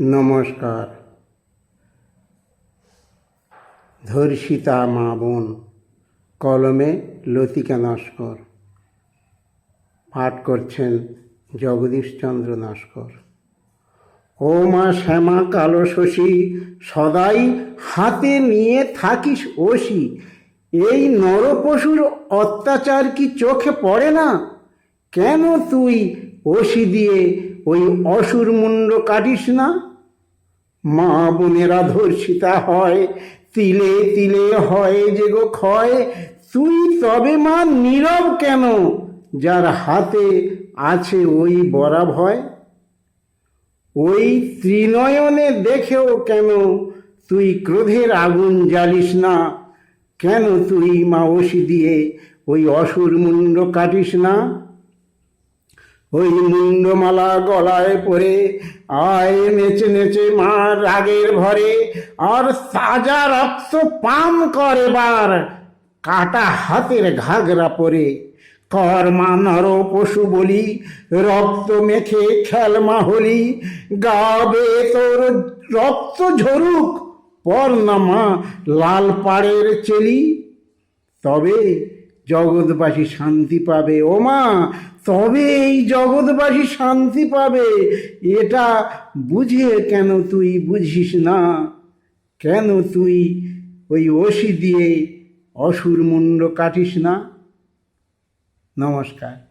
নমস্কার। ধর্ষিতা মা বোন, কলমে লতিকা নস্কর। পাঠ করছেন জগদীশচন্দ্র নস্কর। ও মা শ্যামা কালো শশী, সদাই হাতে নিয়ে থাকিস ওসি। এই নরপশুর অত্যাচার কি চোখে পড়ে না? কেন তুই ওসি দিয়ে ওই অসুর মুন্ড কাটিস না? মা বোনেরা ধর্ষিতা হয়, তিলে তিলে হয় যে গো ক্ষয়। তুই তবে মা নীরব কেন? যার হাতে আছে ওই বরা ভয়। ওই ত্রিনয়নে দেখেও কেন তুই ক্রোধের আগুন জ্বালিস না? কেন তুই মা ওষি দিয়ে ওই অসুর মুন্ড কাটিস না? ওই মুন্ডমালা গলায় পরে আয় নেচে নেচে মা রাগের ভরে, আর সাজা রক্ত পান করে বার, কাটা হাতের ঘাগরা পরে। কর নর পশু বলি, রক্ত মেখে খেলমা হলি, গাবে তোর রক্ত ঝরুক পর লাল পাড়ের চেলি। তবে জগৎবাসী শান্তি পাবে। ও মা, তবে এই জগৎবাসী শান্তি পাবে। এটা বুঝে কেন তুই বুঝিস না? কেন তুই ওই ওষি দিয়ে অসুর মুন্ড কাটিস না? নমস্কার।